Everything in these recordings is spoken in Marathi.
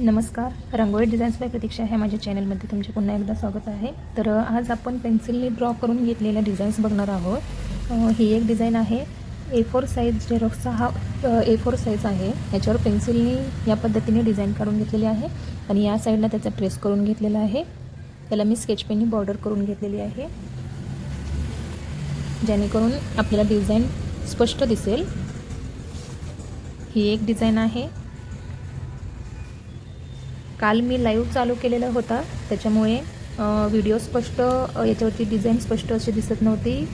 नमस्कार. रांगोळी डिझाईन्स बाय प्रतीक्षा ह्या माझ्या चॅनलमध्ये तुमचे पुन्हा एकदा स्वागत आहे. तर आज आपण पेन्सिलने ड्रॉ करून घेतलेल्या डिझाईन्स बघणार आहोत. ही एक डिझाईन आहे. ए फोर साईज झेरॉक्सचा हा ए फोर साईज आहे. याच्यावर पेन्सिलने या पद्धतीने डिझाईन काढून घेतलेली आहे आणि या साईडला त्याचा ट्रेस करून घेतलेला आहे. त्याला मी स्केच पेननी बॉर्डर करून घेतलेली आहे. जेणेकरून आपल्याला डिझाईन स्पष्ट दिसेल. ही एक डिझाईन आहे. काल मी लाईव्ह चालू केलेला होता. त्याच्यामुळे व्हिडिओ स्पष्ट याच्यावरची याच्यावरती डिझाईन स्पष्ट अशी दिसत नव्हती.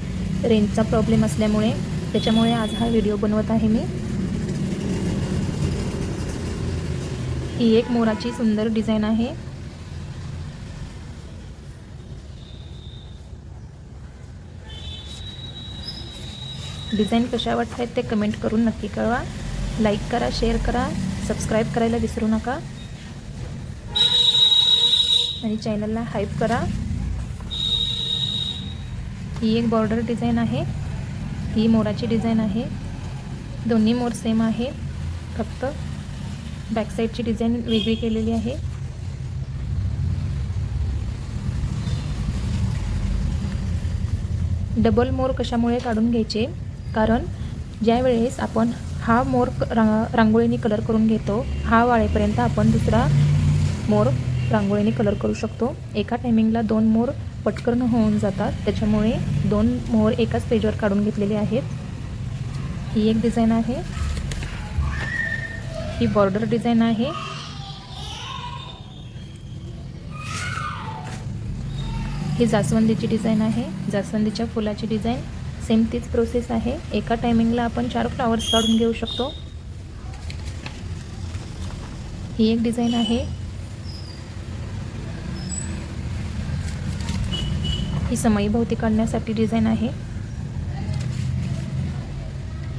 रेंजचा प्रॉब्लेम असल्यामुळे. त्याच्यामुळे आज हा व्हिडिओ बनवत आहे मी. ही एक मोराची सुंदर डिझाईन आहे. डिझाईन कशा वाटत आहेत ते कमेंट करून नक्की कळवा. लाईक करा शेअर करा. सबस्क्राईब करायला विसरू नका. आणि चॅनलला हाईप करा. ही एक बॉर्डर डिझाईन आहे. ही मोराची डिझाईन आहे. दोन्ही मोर सेम आहे. फक्त बॅकसाईडची डिझाईन वेगळी केलेली आहे. डबल मोर कशामुळे काढून घ्यायचे? कारण ज्या वेळेस आपण हा मोर क- रांगोळीने कलर करून घेतो हा वाळेपर्यंत आपण दुसरा मोर रांगोळीने कलर करू शकतो. एका टायमिंगला दोन मोर पटकन होऊन जातात. त्याच्यामुळे दोन मोर एकाच पेजवर काढून घेतलेले आहेत. ही एक डिझाईन आहे. ही बॉर्डर डिझाईन आहे. ही जास्वंदीची डिझाईन आहे. जास्वंदीच्या फुलाची डिझाईन सेम तीच प्रोसेस आहे. एका टायमिंगला आपण चार फ्लावर्स काढून घेऊ शकतो. ही एक डिझाईन आहे. ही समयी भोवती काढण्यासाठी डिझाईन आहे.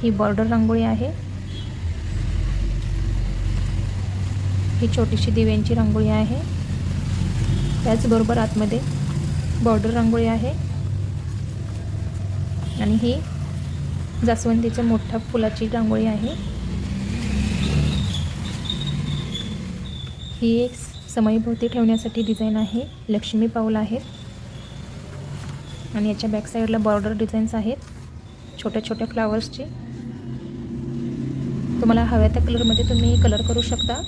ही बॉर्डर रांगोळी आहे. ही छोटीशी दिव्यांची रांगोळी आहे. त्याचबरोबर आतमध्ये बॉर्डर रांगोळी आहे. आणि ही जास्वंदीच्या मोठ्या फुलाची रांगोळी आहे. ही एक समईभोवती ठेवण्यासाठी डिझाईन आहे. लक्ष्मी पाऊल आहेत आणि याच्या बॅक साईडला बॉर्डर डिझाईन्स आहेत. छोट्या छोट्या फ्लावर्सची तुम्हाला हव्या त्या कलरमध्ये तुम्ही कलर करू शकता.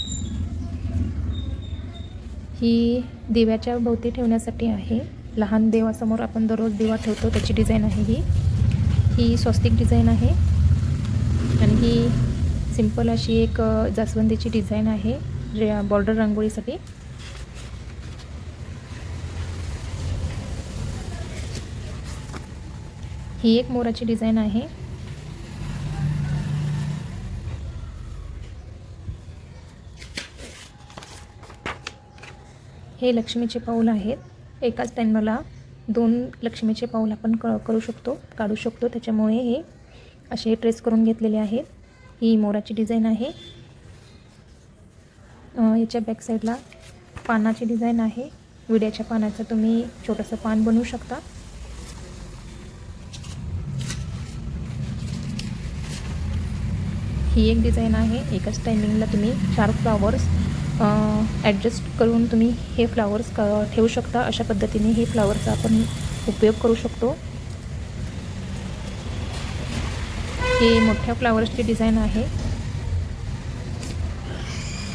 ही दिव्याच्या भोवती ठेवण्यासाठी आहे. लहान देवासमोर आपण दररोज दिवा ठेवतो त्याची डिझाईन आहे ही. ही स्वस्तिक डिझाईन आहे. आणि ही सिंपल अशी एक जास्वंदीची डिझाईन आहे जे बॉर्डर रांगोळीसाठी. ही एक मोराची डिझाईन आहे. हे लक्ष्मीचे पाऊल आहेत. एकाच टायमाला दोन लक्ष्मीचे पाऊल आपण क करू शकतो काढू शकतो. त्याच्यामुळे हे असे ट्रेस करून घेतलेले आहेत. ही मोराची डिझाईन आहे. याच्या बॅक साईडला पानाची डिझाईन आहे. विड्याच्या पानाचं तुम्ही छोटंसं पान बनवू शकता. ही एक डिझाईन आहे. एकाच टायमिंगला तुम्ही चार फ्लावर्स ॲडजस्ट करून तुम्ही हे फ्लावर्स क ठेवू शकता. अशा पद्धतीने हे फ्लावरचा आपण उपयोग करू शकतो. हे मोठ्या फ्लावर्सची डिझाईन आहे.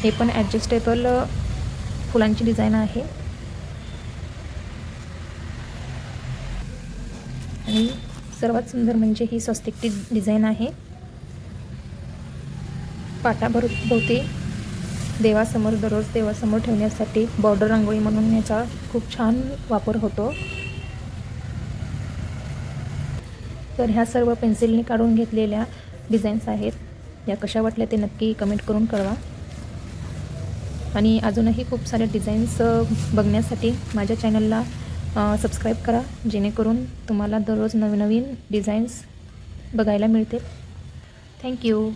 हे पण ॲडजस्टेबल फुलांची डिझाईन आहे. आणि सर्वात सुंदर म्हणजे ही स्वस्तिकची डिझाईन आहे. पाटाभर भोवती देवासमोर दररोज देवासमोर ठेवण्यासाठी बॉर्डर रांगोळी म्हणून याचा खूप छान वापर होतो. तर ह्या सर्व पेन्सिलने काढून घेतलेल्या डिझाईन्स आहेत. या कशा वाटल्या ते नक्की कमेंट करून कळवा. आणि अजूनही खूप साऱ्या डिझाईन्स बघण्यासाठी माझ्या चॅनलला सबस्क्राईब करा जेणेकरून तुम्हाला दररोज नवीन नवीन डिझाईन्स बघायला मिळतील. थँक्यू